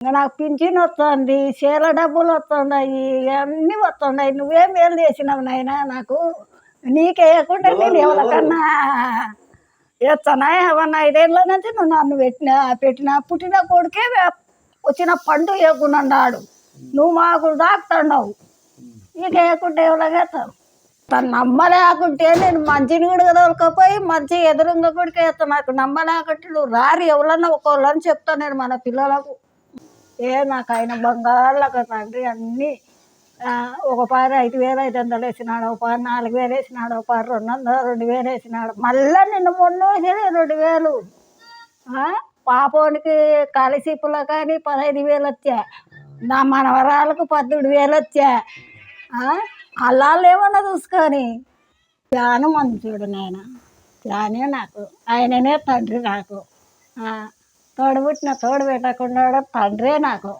ఇంకా నాకు పింఛన్ వస్తుంది చీర డబ్బులు వస్తున్నాయి అన్నీ వస్తున్నాయి. నువ్వేం ఏం చేసినావు నాయనా నాకు? నీకేయకుండా నేను ఎవరికన్నా ఎత్తనా ఏమన్నా ఐదేళ్ళ నుంచి నువ్వు నన్ను పెట్టిన పెట్టిన పుట్టిన కొడుకే వచ్చిన పండు వేయకున్నాడు నువ్వు మాకు దాక్తున్నావు. నీకు వేయకుంటే ఎవరికేస్తావు తను నమ్మలేకుంటే నేను మంచిని కూడా దొరకపోయి మంచి ఎదురుగా కూడా వేస్తాను. నాకు నమ్మలేకుంటే నువ్వు రారి ఎవరన్నా ఒకళ్ళని చెప్తాను నేను మన పిల్లలకు. ఏ నాకు ఆయన బంగాళ్ళక తండ్రి అన్నీ ఒక పారు ఐదు వేలు ఐదు వందలు వేసినాడు ఒక పారు నాలుగు వేలు వేసినాడు ఒక పారు రెండు వందలు రెండు వేలు వేసినాడు. మళ్ళీ నిన్ను మొన్న వేసేది రెండు వేలు. పాపోనికి కలిసిపులో కానీ పదహైదు వేలు వచ్చా. నా మనవరాలకు పద్దెనిమిది వేలు వచ్చా. అల్లాలు ఏమన్నా చూసుకొని చాలా చూడు నాయన ధ్యానే నాకు ఆయననే తండ్రి నాకు. తోడబుట్టిన తోడు పెట్టకుండా తండ్రే నాకు.